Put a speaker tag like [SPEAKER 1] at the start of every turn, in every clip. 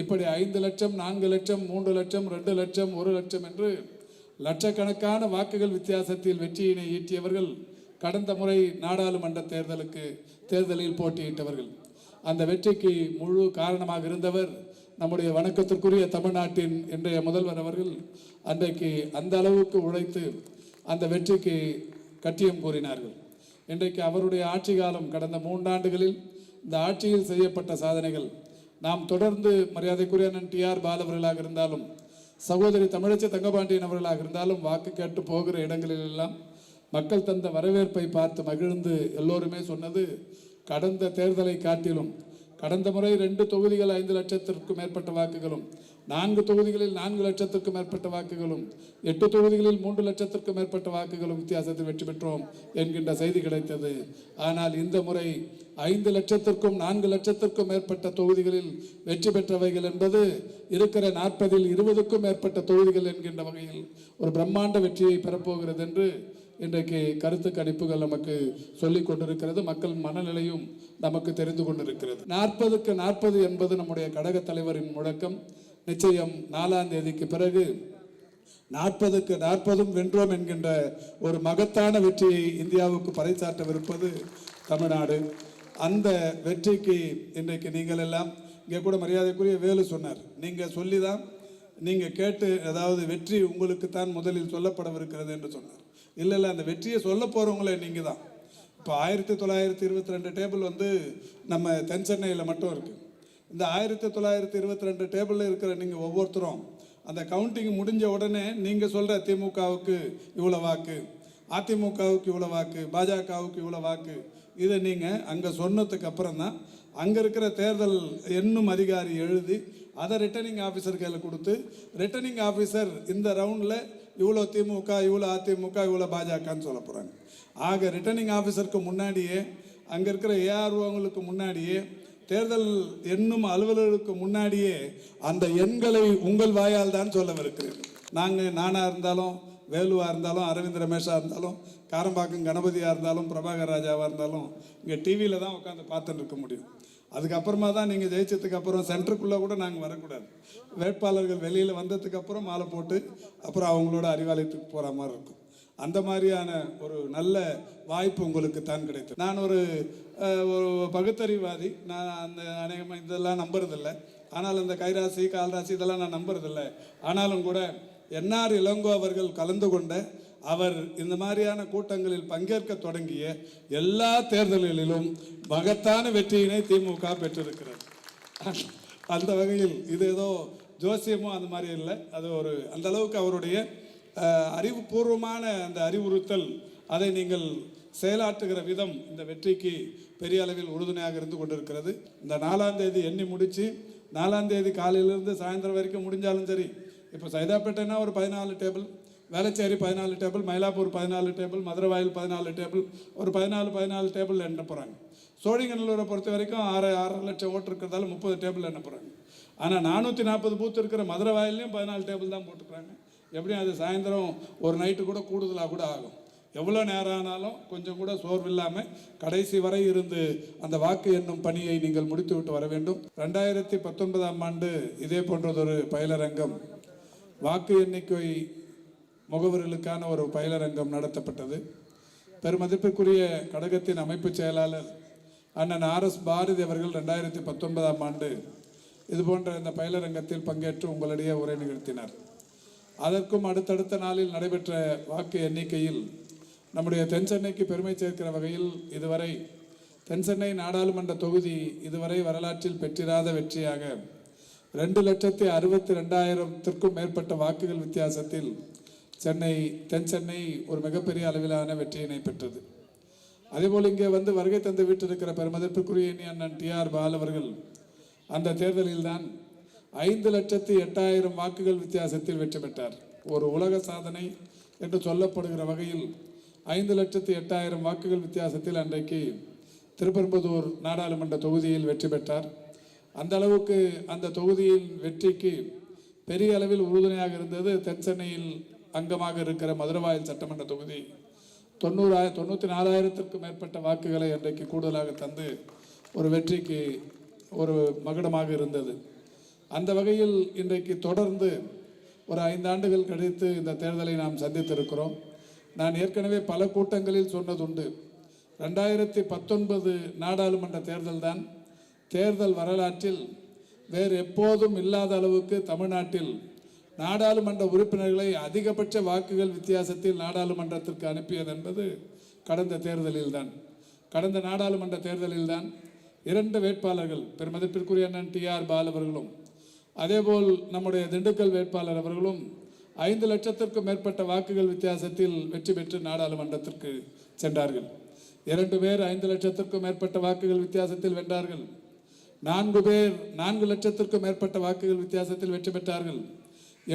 [SPEAKER 1] இப்படி ஐந்து லட்சம் நான்கு லட்சம் மூன்று லட்சம் ரெண்டு லட்சம் ஒரு லட்சம் என்று லட்சக்கணக்கான வாக்குகள் வித்தியாசத்தில் வெற்றியினை ஈட்டியவர்கள் கடந்த முறை நாடாளுமன்ற தேர்தலுக்கு தேர்தலில் போட்டியிட்டவர்கள். அந்த வெற்றிக்கு முழு காரணமாக இருந்தவர் நம்முடைய வணக்கத்திற்குரிய தமிழ்நாட்டின் இன்றைய முதல்வர் அவர்கள். அன்றைக்கு அந்த அளவுக்கு உழைத்து அந்த வெற்றிக்கு கட்டியம் கூறினார்கள். இன்றைக்கு அவருடைய ஆட்சி காலம் கடந்த மூன்றாண்டுகளில் இந்த ஆட்சியில் செய்யப்பட்ட சாதனைகள் நாம் தொடர்ந்து மரியாதைக்குரிய அண்ணன் டி ஆர் பாலவர்களாக இருந்தாலும் சகோதரி தமிழச்சி தங்கபாண்டியன் அவர்களாக இருந்தாலும் வாக்கு கேட்டு போகிற இடங்களில் எல்லாம் மக்கள் தந்த வரவேற்பை பார்த்து மகிழ்ந்து எல்லோருமே சொன்னது கடந்த தேர்தலை காட்டிலும் கடந்த முறை ரெண்டு தொகுதிகள் ஐந்து லட்சத்திற்கும் மேற்பட்ட வாக்குகளும் நான்கு தொகுதிகளில் நான்கு லட்சத்திற்கும் மேற்பட்ட வாக்குகளும் எட்டு தொகுதிகளில் மூன்று லட்சத்திற்கும் மேற்பட்ட வாக்குகளும் வித்தியாசத்தில் வெற்றி பெற்றோம் என்கின்ற செய்தி கிடைத்தது. ஆனால் இந்த முறை ஐந்து லட்சத்திற்கும் நான்கு லட்சத்திற்கும் மேற்பட்ட தொகுதிகளில் வெற்றி பெற்றவைகள் என்பது இருக்கிற நாற்பதில் இருபதுக்கும் மேற்பட்ட தொகுதிகள் என்கின்ற வகையில் ஒரு பிரம்மாண்ட வெற்றியை பெறப்போகிறது என்று இன்றைக்கு கருத்து கணிப்புகள் நமக்கு சொல்லிக் கொண்டிருக்கிறது. மக்கள் மனநிலையும் நமக்கு தெரிந்து கொண்டிருக்கிறது. நாற்பதுக்கு நாற்பது என்பது நம்முடைய கழக தலைவரின் முழக்கம். நிச்சயம் நாலாம் தேதிக்கு பிறகு நாற்பதுக்கு நாற்பதும் வென்றோம் என்கின்ற ஒரு மகத்தான வெற்றியை இந்தியாவுக்கு பறைசாற்றவிருப்பது தமிழ்நாடு. அந்த வெற்றிக்கு இன்றைக்கு நீங்கள் எல்லாம் இங்கே கூட மரியாதைக்குரிய வேலு சொன்னார். நீங்கள் சொல்லி தான் நீங்கள் கேட்டு அதாவது வெற்றி உங்களுக்கு தான் முதலில் சொல்லப்படவிருக்கிறது என்று சொன்னார். இல்லை இல்லை அந்த வெற்றியை சொல்ல போகிறவங்களே நீங்கள் தான் இப்போ ஆயிரத்தி தொள்ளாயிரத்தி இருபத்தி ரெண்டு டேபிள் வந்து நம்ம தென் சென்னையில் மட்டும் இருக்குது இந்த ஆயிரத்தி தொள்ளாயிரத்தி இருபத்தி ரெண்டு டேபிளில் இருக்கிற நீங்கள் ஒவ்வொருத்தரும் அந்த கவுண்டிங் முடிஞ்ச உடனே நீங்கள் சொல்கிற திமுகவுக்கு இவ்வளோ வாக்கு அதிமுகவுக்கு இவ்வளோ வாக்கு பாஜகவுக்கு இவ்வளோ வாக்கு இதை நீங்கள் அங்கே சொன்னதுக்கு அப்புறம் தான் அங்கே இருக்கிற தேர்தல் எண்ணும் அதிகாரி எழுதி அதை ரிட்டர்னிங் ஆஃபீஸர் கையில் கொடுத்து ரிட்டர்னிங் ஆஃபீஸர் இந்த ரவுண்டில் இவ்வளோ திமுக இவ்வளோ அதிமுக இவ்வளோ பாஜகன்னு சொல்ல போகிறாங்க ஆக ரிட்டர்னிங் ஆஃபீஸருக்கு முன்னாடியே அங்கே இருக்கிற ஏஆர்ஓங்களுக்கு முன்னாடியே தேர்தல் எண்ணும் அலுவலர்களுக்கு முன்னாடியே அந்த எண்களை உங்கள் வாயால் தான் சொல்லவிருக்கிறேன். நாங்கள் நானாக இருந்தாலும் வேலுவாக இருந்தாலும் அரவிந்த் ரமேஷாக இருந்தாலும் காரம்பாக்கம் கணபதியாக இருந்தாலும் பிரபாகர் ராஜாவாக இருந்தாலும் இங்கே டிவியில் தான் உட்காந்து பார்த்துட்டு இருக்க முடியும். அதுக்கப்புறமா தான் நீங்கள் ஜெயிச்சதுக்கு அப்புறம் சென்டருக்குள்ளே கூட நாங்கள் வரக்கூடாது. வேட்பாளர்கள் வெளியில் வந்ததுக்கப்புறம் மாலை போட்டு அப்புறம் அவங்களோட அறிவாலயத்துக்கு போகிற மாதிரி இருக்கும். அந்த மாதிரியான ஒரு நல்ல வாய்ப்பு உங்களுக்கு தான் கிடைத்தது. நான் ஒரு ஒரு பகுத்தறிவாதி. நான் அந்த அநேகமாக இதெல்லாம் நம்புறதில்லை. ஆனால் அந்த கைராசி கால்ராசி இதெல்லாம் நான் நம்புறதில்லை. ஆனாலும் கூட என்ஆர் இளங்கோ அவர்கள் கலந்து கொண்ட அவர் இந்த மாதிரியான கூட்டங்களில் பங்கேற்க தொடங்கிய எல்லா தேர்தல்களிலும் மகத்தான வெற்றியினை திமுக பெற்றிருக்கிறது. அந்த வகையில் இது ஏதோ ஜோசியமோ அந்த மாதிரி இல்லை. அது ஒரு அந்த அளவுக்கு அவருடைய அறிவுபூர்வமான அந்த அறிவுறுத்தல் அதை நீங்கள் செயலாற்றுகிற விதம் இந்த வெற்றிக்கு பெரிய அளவில் உறுதுணையாக இருந்து கொண்டிருக்கிறது. இந்த நாலாம் தேதி எண்ணி முடித்து நாலாம் தேதி காலையிலிருந்து சாயந்தரம் வரைக்கும் முடிஞ்சாலும் சரி இப்போ சைதாப்பேட்டைனா ஒரு பதினாலு டேபிள் வேளச்சேரி பதினாலு டேபிள் மயிலாப்பூர் பதினாலு டேபிள் மதுரவாயில் பதினாலு டேபிள் ஒரு பதினாலு பதினாலு டேபிள் எண்ண போகிறாங்க சோழிங்கநல்லூரை பொறுத்த வரைக்கும் ஆறு ஆறரை லட்சம் ஓட்டு இருக்கிறதால முப்பது டேபிள் எண்ண போகிறாங்க ஆனால் நானூற்றி நாற்பது பூத்து இருக்கிற மதுரை வாயிலையும் பதினாலு டேபிள் தான் போட்டுக்கிறாங்க. எப்படியும் அது சாயந்தரம் ஒரு நைட்டு கூட கூடுதலாக கூட ஆகும். எவ்வளோ நேரம் ஆனாலும் கொஞ்சம் கூட சோர்வு இல்லாமல் கடைசி வரை இருந்து அந்த வாக்கு என்னும் பணியை நீங்கள் முடித்துவிட்டு வர வேண்டும். ரெண்டாயிரத்தி பத்தொன்பதாம் ஆண்டு இதே போன்றதொரு பயிலரங்கம் வாக்கு எண்ணிக்கை முகவர்களுக்கான ஒரு பயிலரங்கம் நடத்தப்பட்டது. பெருமதிப்பிற்குரிய கழகத்தின் அமைப்பு செயலாளர் அண்ணன் ஆர் எஸ் பாரதி அவர்கள் ரெண்டாயிரத்தி பத்தொன்பதாம் ஆண்டு இது போன்ற இந்த பயிலரங்கத்தில் பங்கேற்று உங்களிடையே உரை நிகழ்த்தினார். அதற்கும் அடுத்தடுத்த நாளில் நடைபெற்ற வாக்கு எண்ணிக்கையில் நம்முடைய தென் சென்னைக்கு பெருமை சேர்க்கிற வகையில் இதுவரை தென் சென்னை நாடாளுமன்ற தொகுதி இதுவரை வரலாற்றில் பெற்றிராத வெற்றியாக ரெண்டு லட்சத்தி அறுபத்தி ரெண்டாயிரத்திற்கும் மேற்பட்ட வாக்குகள் வித்தியாசத்தில் சென்னை தென் சென்னை ஒரு மிகப்பெரிய அளவிலான வெற்றியினை பெற்றது. அதேபோல் இங்கே வந்து வருகை தந்து வீட்டிருக்கிற பெருமதிப்பிற்குரிய அண்ணன் டி ஆர் பால் அவர்கள் அந்த தேர்தலில்தான் ஐந்து லட்சத்து எட்டாயிரம் வாக்குகள் வித்தியாசத்தில் வெற்றி பெற்றார். ஒரு உலக சாதனை என்று சொல்லப்படுகிற வகையில் ஐந்து லட்சத்து எட்டாயிரம் வாக்குகள் வித்தியாசத்தில் அன்றைக்கு திருப்பெரும்புதூர் நாடாளுமன்ற தொகுதியில் வெற்றி பெற்றார். அந்த அளவுக்கு அந்த தொகுதியின் வெற்றிக்கு பெரிய அளவில் உறுதுணையாக இருந்தது தென் சென்னையில் அங்கமாக இருக்கிற மதுரவாயல் சட்டமன்ற தொகுதி. தொண்ணூறாயிரம் தொண்ணூற்றி நாலாயிரத்திற்கும் மேற்பட்ட வாக்குகளை அன்றைக்கு கூடுதலாக தந்து ஒரு வெற்றிக்கு ஒரு மகுடமாக இருந்தது. அந்த வகையில் இன்றைக்கு தொடர்ந்து ஒரு ஐந்தாண்டுகள் கழித்து இந்த தேர்தலை நாம் சந்தித்திருக்கிறோம். நான் ஏற்கனவே பல கூட்டங்களில் சொன்னதுண்டு. ரெண்டாயிரத்தி பத்தொன்பது நாடாளுமன்ற தேர்தல் தான் தேர்தல் வரலாற்றில் வேறு எப்போதும் இல்லாத அளவுக்கு தமிழ்நாட்டில் நாடாளுமன்ற உறுப்பினர்களை அதிகபட்ச வாக்குகள் வித்தியாசத்தில் நாடாளுமன்றத்திற்கு அனுப்பியது என்பது கடந்த தேர்தலில்தான். கடந்த நாடாளுமன்ற தேர்தலில்தான் இரண்டு வேட்பாளர்கள் பெருமதிப்பிற்குரிய அண்ணன் டி ஆர் பால் அவர்களும் அதேபோல் நம்முடைய திண்டுக்கல் வேட்பாளர் அவர்களும் ஐந்து லட்சத்திற்கும் மேற்பட்ட வாக்குகள் வித்தியாசத்தில் வெற்றி பெற்று நாடாளுமன்றத்திற்கு சென்றார்கள். இரண்டு பேர் ஐந்து லட்சத்திற்கும் மேற்பட்ட வாக்குகள் வித்தியாசத்தில் வென்றார்கள். நான்கு பேர் நான்கு லட்சத்திற்கும் மேற்பட்ட வாக்குகள் வித்தியாசத்தில் வெற்றி பெற்றார்கள்.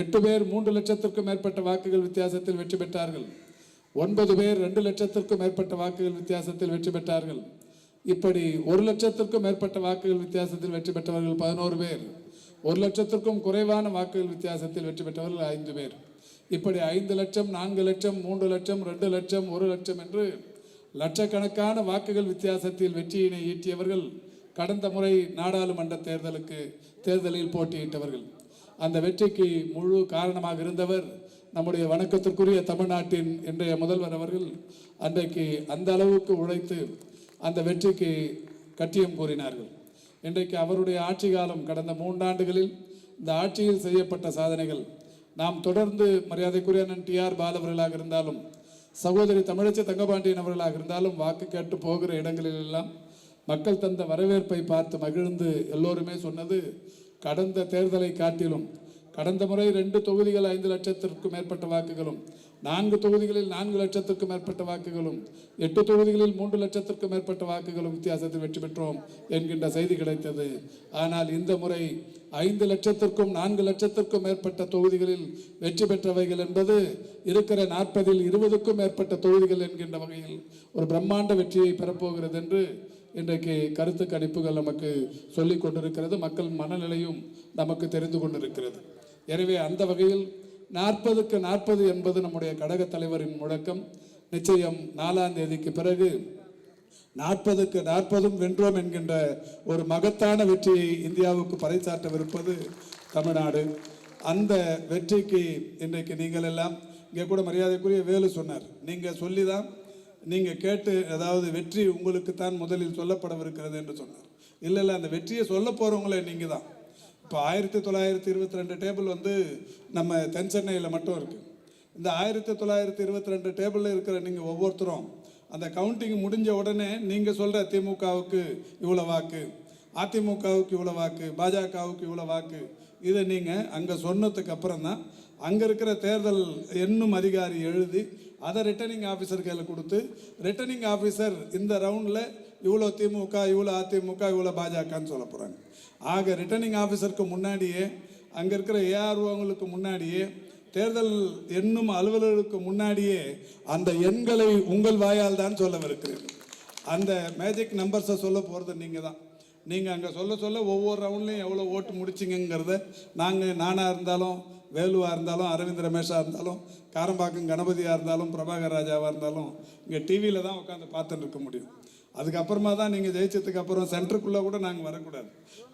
[SPEAKER 1] எட்டு பேர் மூன்று லட்சத்திற்கும் மேற்பட்ட வாக்குகள் வித்தியாசத்தில் வெற்றி பெற்றார்கள். ஒன்பது பேர் ரெண்டு லட்சத்திற்கும் மேற்பட்ட வாக்குகள் வித்தியாசத்தில் வெற்றி பெற்றார்கள். இப்படி ஒரு லட்சத்திற்கும் மேற்பட்ட வாக்குகள் வித்தியாசத்தில் வெற்றி பெற்றவர்கள் பதினோரு பேர். ஒரு லட்சத்திற்கும் குறைவான வாக்குகள் வித்தியாசத்தில் வெற்றி பெற்றவர்கள் ஐந்து பேர். இப்படி ஐந்து லட்சம் நான்கு லட்சம் மூன்று லட்சம் ரெண்டு லட்சம் ஒரு லட்சம் என்று லட்சக்கணக்கான வாக்குகள் வித்தியாசத்தில் வெற்றியினை ஈட்டியவர்கள் கடந்த முறை நாடாளுமன்ற தேர்தலுக்கு தேர்தலில் போட்டியிட்டவர்கள். அந்த வெற்றிக்கு முழு காரணமாக இருந்தவர் நம்முடைய வணக்கத்திற்குரிய தமிழ்நாட்டின் இன்றைய முதல்வர் அவர்கள். அன்றைக்கு அந்த அளவுக்கு உழைத்து அந்த வெற்றிக்கு கட்டியம் கூறினார்கள். இன்றைக்கு அவருடைய ஆட்சி காலம் கடந்த மூன்றாண்டுகளில் இந்த ஆட்சியில் செய்யப்பட்ட சாதனைகள். நாம் தொடர்ந்து மரியாதைக்குரிய அண்ணன் டி ஆர் பாலவர்களாக இருந்தாலும் சகோதரி தமிழச்சி தங்கபாண்டியன் அவர்களாக இருந்தாலும் வாக்கு கேட்டு போகிற இடங்களில் எல்லாம் மக்கள் தந்த வரவேற்பை பார்த்து மகிழ்ந்து எல்லோருமே சொன்னது கடந்த தேர்தலை காட்டிலும் கடந்த முறை ரெண்டு தொகுதிகள் ஐந்து லட்சத்திற்கும் மேற்பட்ட வாக்குகளும் நான்கு தொகுதிகளில் நான்கு லட்சத்திற்கும் மேற்பட்ட வாக்குகளும் எட்டு தொகுதிகளில் மூன்று லட்சத்திற்கும் மேற்பட்ட வாக்குகளும் வித்தியாசத்தில் வெற்றி பெற்றோம் என்கின்ற செய்தி கிடைத்தது. ஆனால் இந்த முறை ஐந்து லட்சத்திற்கும் நான்கு லட்சத்திற்கும் மேற்பட்ட தொகுதிகளில் வெற்றி பெற்றவைகள் என்பது இருக்கிற நாற்பதில் இருபதுக்கும் மேற்பட்ட தொகுதிகள் என்கின்ற வகையில் ஒரு பிரம்மாண்ட வெற்றியை பெறப்போகிறது என்று இன்றைக்கு கருத்து கணிப்புகள் நமக்கு சொல்லிக் கொண்டிருக்கிறது. மக்கள் மனநிலையும் நமக்கு தெரிந்து கொண்டிருக்கிறது. எனவே அந்த வகையில் நாற்பதுக்கு நாற்பது என்பது நம்முடைய கழகத் தலைவரின் முழக்கம். நிச்சயம் நாலாம் தேதிக்கு பிறகு நாற்பதுக்கு நாற்பதும் வென்றோம் என்கின்ற ஒரு மகத்தான வெற்றியை இந்தியாவுக்கு பறைசாற்றவிருப்பது தமிழ்நாடு. அந்த வெற்றிக்கு இன்றைக்கு நீங்கள் எல்லாம் இங்கே கூட மரியாதைக்குரிய வேலு சொன்னார். நீங்கள் சொல்லி தான் நீங்கள் கேட்டு அதாவது வெற்றி உங்களுக்கு தான் முதலில் சொல்லப்படவிருக்கிறது என்று சொன்னார். இல்லை இல்லை அந்த வெற்றியை சொல்ல போகிறவங்களே நீங்கள் தான் இப்போ ஆயிரத்தி தொள்ளாயிரத்தி இருபத்தி ரெண்டு டேபிள் வந்து நம்ம தென் சென்னையில் மட்டும் இருக்குது இந்த ஆயிரத்தி தொள்ளாயிரத்தி இருபத்தி ரெண்டு டேபிளில் இருக்கிற நீங்கள் ஒவ்வொருத்தரும் அந்த கவுண்டிங் முடிஞ்ச உடனே நீங்கள் சொல்கிற திமுகவுக்கு இவ்வளோ வாக்கு அதிமுகவுக்கு இவ்வளோ வாக்கு பாஜகவுக்கு இவ்வளோ வாக்கு இதை நீங்கள் அங்கே சொன்னதுக்கு அப்புறம் தான் அங்கே இருக்கிற தேர்தல் எண்ணும் அதிகாரி எழுதி அதை ரிட்டர்னிங் ஆஃபீஸர் கையில் கொடுத்து ரிட்டர்னிங் ஆஃபீஸர் இந்த ரவுண்டில் இவ்வளோ திமுக இவ்வளோ அதிமுக இவ்வளோ பாஜகன்னு சொல்ல போகிறாங்க ஆக ரிட்டர்னிங் ஆஃபீஸருக்கு முன்னாடியே அங்கே இருக்கிற ஏஆர்ஓங்களுக்கு முன்னாடியே தேர்தல் எண்ணும் அலுவலர்களுக்கு முன்னாடியே அந்த எண்களை உங்கள் வாயால் தான் சொல்லவிருக்கிறேன். அந்த மேஜிக் நம்பர்ஸை சொல்ல போகிறது நீங்கள் தான் நீங்கள் அங்கே சொல்ல சொல்ல ஒவ்வொரு ரவுண்ட்லையும் எவ்வளோ ஓட்டு முடிச்சிங்கிறத நாங்கள் நானாக இருந்தாலும் வேலுவாக இருந்தாலும் அரவிந்த் ரமேஷாக இருந்தாலும் காரம்பாக்கம் கணபதியாக இருந்தாலும் பிரபாகர் ராஜாவாக இருந்தாலும் இங்கே டிவியில் தான் உட்காந்து பார்த்துட்டு இருக்க முடியும். அதுக்கப்புறமா தான் நீங்கள் ஜெயிச்சதுக்கு அப்புறம் சென்டருக்குள்ளே கூட நாங்கள் வரக்கூடாது.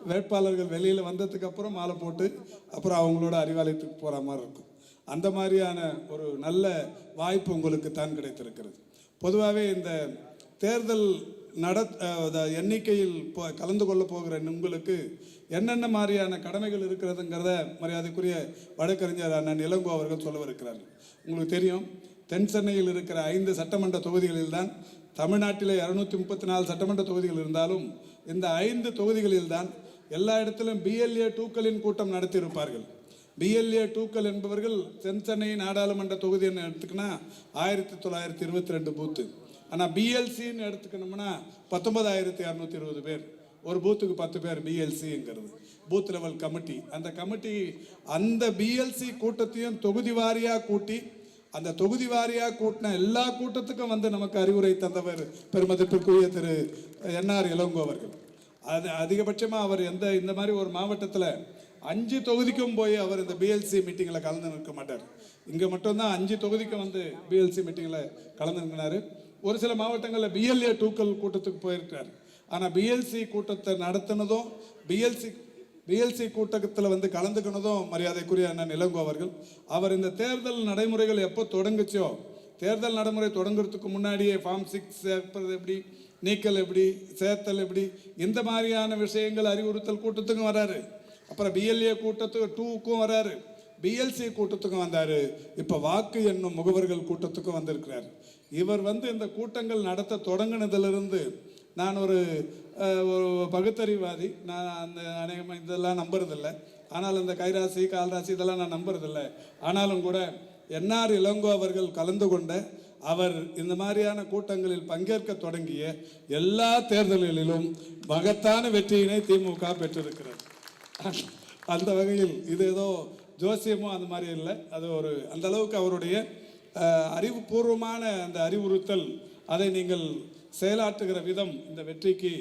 [SPEAKER 1] வேட்பாளர்கள் வெளியில் வந்ததுக்கு அப்புறம் மாலை போட்டு அப்புறம் அவங்களோட அறிவாலயத்துக்கு போகிற மாதிரி இருக்கும். அந்த மாதிரியான ஒரு நல்ல வாய்ப்பு உங்களுக்கு தான் கிடைத்திருக்கிறது. பொதுவாகவே இந்த தேர்தல் நட எண்ணிக்கையில் போ கலந்து கொள்ள போகிற உங்களுக்கு என்னென்ன மாதிரியான கடமைகள் இருக்கிறதுங்கிறத மரியாதைக்குரிய வழக்கறிஞர் அண்ணன் இளங்கோ அவர்கள் சொல்லவிருக்கிறார்கள். உங்களுக்கு தெரியும் தென் சென்னையில் இருக்கிற ஐந்து சட்டமன்ற தொகுதிகளில் தான் தமிழ்நாட்டில் இரநூத்தி முப்பத்தி நாலு சட்டமன்ற தொகுதிகள் இருந்தாலும் இந்த ஐந்து தொகுதிகளில் தான் எல்லா இடத்திலும் பிஎல்ஏ டூக்களின் கூட்டம் நடத்தியிருப்பார்கள். பிஎல்ஏ டூக்கள் என்பவர்கள் தென் நாடாளுமன்ற நாடாளுமன்ற தொகுதின்னு எடுத்துக்கினா ஆயிரத்தி தொள்ளாயிரத்தி இருபத்தி ரெண்டு பூத்து. ஆனால் பிஎல்சின்னு எடுத்துக்கணும்னா பத்தொன்பதாயிரத்தி இரநூத்தி இருபது பேர். ஒரு பூத்துக்கு பத்து பேர் பிஎல்சிங்கிறது பூத் லெவல் கமிட்டி அந்த கமிட்டி அந்த பிஎல்சி கூட்டத்தையும் தொகுதி வாரியாக கூட்டி அந்த தொகுதி வாரியாக கூட்டின எல்லா கூட்டத்துக்கும் வந்து நமக்கு அறிவுரை தந்தவர் பெருமதிப்பிற்குரிய திரு என்ஆர் இளங்கோ அவர்கள். அது அதிகபட்சமாக அவர் எந்த இந்த மாதிரி ஒரு மாவட்டத்தில் அஞ்சு தொகுதிக்கும் போய் அவர் இந்த பிஎல்சி மீட்டிங்கில் கலந்து நிற்க மாட்டார். இங்கே மட்டும்தான் அஞ்சு தொகுதிக்கும் வந்து பிஎல்சி மீட்டிங்கில் கலந்து நிற்கினார் ஒரு சில மாவட்டங்களில் பிஎல்ஏ டூக்கல் கூட்டத்துக்கு போயிருக்கார் ஆனால் பிஎல்சி கூட்டத்தை நடத்தினதும் பிஎல்சி பிஎல்சி கூட்டத்தில் வந்து கலந்துக்கினதும் மரியாதைக்குரிய அண்ணன் இளங்கோ அவர்கள் அவர் இந்த தேர்தல் நடைமுறைகள் எப்போ தொடங்குச்சோ தேர்தல் நடைமுறை தொடங்குறதுக்கு முன்னாடியே ஃபார்ம் சிக்ஸ் சேர்ப்பது எப்படி நீக்கல் எப்படி சேர்த்தல் எப்படி இந்த மாதிரியான விஷயங்கள் அறிவுறுத்தல் கூட்டத்துக்கும் வராரு. அப்புறம் பிஎல்ஏ கூட்டத்துக்கு டூக்கும் வராரு. பிஎல்சி கூட்டத்துக்கும் வந்தார். இப்போ வாக்கு என்னும் முகவர்கள் கூட்டத்துக்கும் வந்திருக்கிறார். இவர் வந்து இந்த கூட்டங்கள் நடத்த தொடங்கினதிலிருந்து நான் ஒரு ஒரு பகுத்தறிவாதி. நான் அந்த அநேகமாக இதெல்லாம் நம்புறதில்லை. ஆனால் இந்த கைராசி கால்ராசி இதெல்லாம் நான் நம்புறதில்லை. ஆனாலும் கூட என்ஆர் இளங்கோ அவர்கள் கலந்து கொண்ட அவர் இந்த மாதிரியான கூட்டங்களில் பங்கேற்க தொடங்கிய எல்லா தேர்தல்களிலும் மகத்தான வெற்றியினை திமுக பெற்றிருக்கிறது. அந்த வகையில் இது ஏதோ ஜோசியமோ அந்த மாதிரி இல்லை. அது ஒரு அந்த அளவுக்கு அவருடைய அறிவுபூர்வமான அந்த அறிவுறுத்தல். அதை நீங்கள் செயலாற்றுகிற விதம் இந்த வெற்றிக்கு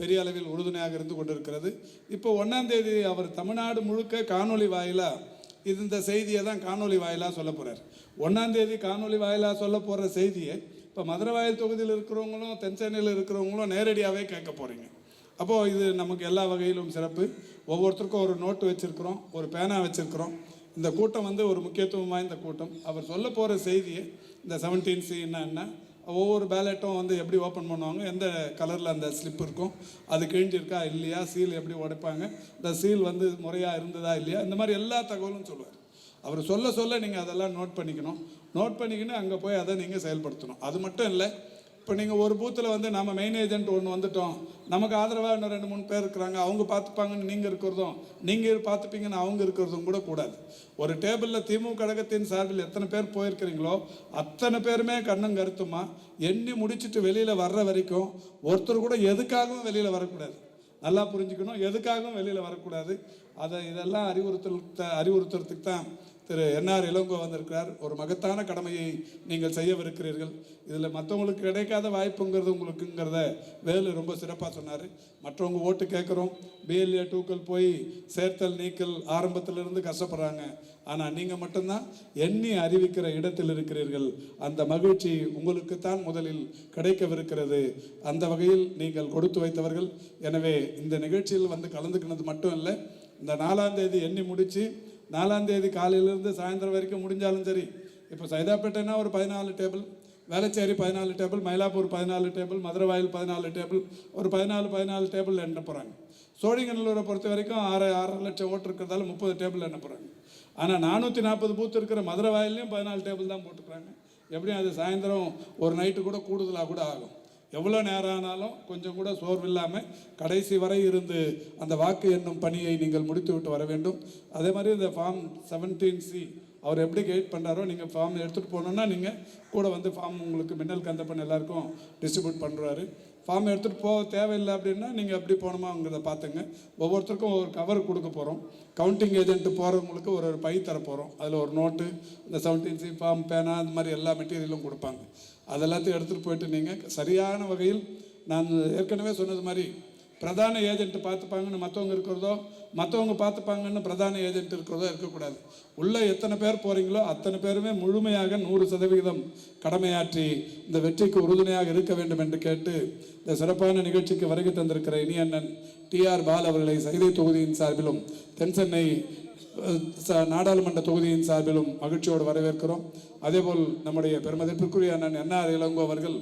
[SPEAKER 1] பெரிய அளவில் உறுதுணையாக இருந்து கொண்டிருக்கிறது. இப்போ ஒன்றாம் தேதி அவர் தமிழ்நாடு முழுக்க காணொலி வாயிலாக இது இந்த செய்தியை தான் காணொலி வாயிலாக சொல்ல போகிறார் ஒன்றாம் தேதி வாயிலாக சொல்ல போகிற செய்தியை இப்போ மதுரவாயல் தொகுதியில் இருக்கிறவங்களும் தென்சென்னையில் இருக்கிறவங்களும் நேரடியாகவே கேட்க போகிறீங்க அப்போது இது நமக்கு எல்லா வகையிலும் சிறப்பு. ஒவ்வொருத்தருக்கும் ஒரு நோட்டு வச்சுருக்கிறோம் ஒரு பேனா வச்சுருக்கிறோம். இந்த கூட்டம் வந்து ஒரு முக்கியத்துவம் வாய்ந்த கூட்டம். அவர் சொல்ல போகிற செய்தியை இந்த செவன்டீன் சி என்ன ஒவ்வொரு பேலட்டும் வந்து எப்படி ஓப்பன் பண்ணுவாங்க எந்த கலரில் அந்த ஸ்லிப் இருக்கும் அது கிழிஞ்சிருக்கா இல்லையா சீல் எப்படி உடைப்பாங்க இந்த சீல் வந்து முறையாக இருந்ததா இல்லையா இந்த மாதிரி எல்லா தகவலும் சொல்லுவார். அவர் சொல்ல சொல்ல நீங்கள் அதெல்லாம் நோட் பண்ணிக்கணும். நோட் பண்ணிக்கின்னு அங்கே போய் அதை நீங்கள் செயல்படுத்தணும். அது மட்டும் இல்லை இப்போ நீங்கள் ஒரு பூத்தில் வந்து நம்ம மெயின் ஏஜென்ட் ஒன்று வந்துட்டோம். நமக்கு ஆதரவாக இன்னும் ரெண்டு மூணு பேர் இருக்கிறாங்க. அவங்க பார்த்துப்பாங்கன்னு நீங்கள் இருக்கிறதும் நீங்கள் பார்த்துப்பீங்கன்னு அவங்க இருக்கிறதும் கூட கூடாது. ஒரு டேபிளில் திமுக கழகத்தின் சார்பில் எத்தனை பேர் போயிருக்கிறீங்களோ அத்தனை பேருமே கண்ணும் கருத்துமா? எண்ணி முடிச்சிட்டு வெளியில் வர்ற வரைக்கும் ஒருத்தர் கூட எதுக்காகவும் வெளியில் வரக்கூடாது. நல்லா புரிஞ்சுக்கணும் எதுக்காகவும் வெளியில் வரக்கூடாது. அதை இதெல்லாம் அறிவுறுத்தல் அறிவுறுத்துறதுக்கு தான் திரு என்ஆர் இளங்கோ வந்திருக்கிறார். ஒரு மகத்தான கடமையை நீங்கள் செய்யவிருக்கிறீர்கள். இதில் மற்றவங்களுக்கு கிடைக்காத வாய்ப்புங்கிறது உங்களுக்குங்கிறத வேலு ரொம்ப சிறப்பாக சொன்னார். மற்றவங்க ஓட்டு கேட்குறோம் பிஎல்ஏ டூக்கள் போய் சேர்த்தல் நீக்கல் ஆரம்பத்திலிருந்து கஷ்டப்படுறாங்க. ஆனால் நீங்கள் மட்டும்தான் எண்ணி அறிவிக்கிற இடத்தில் இருக்கிறீர்கள். அந்த மகிழ்ச்சி உங்களுக்குத்தான் முதலில் கிடைக்கவிருக்கிறது. அந்த வகையில் நீங்கள் கொடுத்து வைத்தவர்கள். எனவே இந்த நிகழ்ச்சியில் வந்து கலந்துக்கினது மட்டும் இல்லை இந்த நாலாம் தேதி எண்ணி முடித்து நாலாம் தேதி காலையிலேருந்து சாயந்தரம் வரைக்கும் முடிஞ்சாலும் சரி. இப்போ சைதாப்பேட்டைனா ஒரு பதினாலு டேபிள் வேளச்சேரி பதினாலு டேபிள் மயிலாப்பூர் பதினாலு டேபிள் மதுரவாயில் பதினாலு டேபிள் ஒரு பதினாலு பதினாலு டேபிள் எண்ண போகிறாங்க சோழிங்கநல்லூரை பொறுத்த வரைக்கும் ஆறு ஆறரை லட்சம் ஓட்டு இருக்கிறதால முப்பது டேபிள் எண்ண போகிறாங்க ஆனால் நானூற்றி நாற்பது பூத்து இருக்கிற மதுரை வாயிலையும் பதினாலு டேபிள் தான் போட்டுக்கிறாங்க. எப்படியும் அது சாயந்தரம் ஒரு நைட்டு கூட கூடுதலாக கூட ஆகும். எவ்வளோ நேரம் ஆனாலும் கொஞ்சம் கூட சோர்வில்லாமல் கடைசி வரை இருந்து அந்த வாக்கு எண்ணும் பணியை நீங்கள் முடித்து விட்டு வர வேண்டும். அதே மாதிரி இந்த ஃபார்ம் செவன்டீன் சி அவர் எப்படி கைட் பண்ணுறாரோ நீங்கள் ஃபார்ம் எடுத்துகிட்டு போகணுன்னா நீங்கள் கூட வந்து ஃபார்ம் உங்களுக்கு மின்னல் கந்தப்பன் எல்லாருக்கும் டிஸ்ட்ரிபியூட் பண்ணுறாரு ஃபார்ம் எடுத்துகிட்டு போக தேவையில்லை அப்படின்னா நீங்கள் எப்படி போகணுமாங்கிறத பார்த்துங்க. ஒவ்வொருத்தருக்கும் ஒரு கவர் கொடுக்க போகிறோம் கவுண்டிங் ஏஜென்ட் போகிறவங்களுக்கு ஒரு ஒரு பை தர போகிறோம் அதில் ஒரு நோட்டு இந்த செவன்டீன் சி ஃபார்ம் பேனா அந்த மாதிரி எல்லா மெட்டீரியலும் கொடுப்பாங்க. அதெல்லாத்தையும் எடுத்துகிட்டு போயிட்டு நீங்கள் சரியான வகையில் நான் ஏற்கனவே சொன்னது மாதிரி பிரதான ஏஜென்ட் பார்த்துப்பாங்கன்னு மற்றவங்க இருக்கிறதோ மற்றவங்க பார்த்துப்பாங்கன்னு பிரதான ஏஜென்ட் இருக்கிறதோ இருக்கக்கூடாது. உள்ளே எத்தனை பேர் போகிறீங்களோ அத்தனை பேருமே முழுமையாக நூறு சதவிகிதம் கடமையாற்றி இந்த வெற்றிக்கு உறுதுணையாக இருக்க வேண்டும் என்று கேட்டு இந்த சிறப்பான நிகழ்ச்சிக்கு வருகை தந்திருக்கிற இனி அண்ணன் டிஆர் பால் அவர்களை சைதை தொகுதியின் சார்பிலும் தென் சென்னை நாடாளுமன்ற தொகுதியின் சார்பிலும் மகிழ்ச்சியோடு வரவேற்கிறோம். அதேபோல் நம்முடைய பெருமதிப்பிற்குரிய அண்ணன் என்ஆர் இளங்கோ அவர்கள்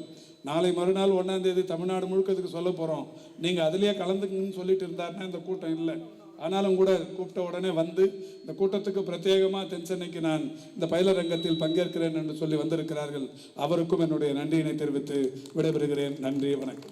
[SPEAKER 1] நாளை மறுநாள் ஒன்றாம் தேதி தமிழ்நாடு முழுக்கத்துக்கு சொல்ல போகிறோம் நீங்கள் அதிலேயே கலந்துக்குங்கன்னு சொல்லிட்டு இருந்தாருன்னா இந்த கூட்டம் இல்லை. ஆனாலும் கூட கூப்பிட்ட உடனே வந்து இந்த கூட்டத்துக்கு பிரத்யேகமாக தென்சென்னைக்கு நான் இந்த பயிலரங்கத்தில் பங்கேற்கிறேன் என்று சொல்லி வந்திருக்கிறார்கள். அவருக்கும் என்னுடைய நன்றியினை தெரிவித்து விடைபெறுகிறேன். நன்றி வணக்கம்.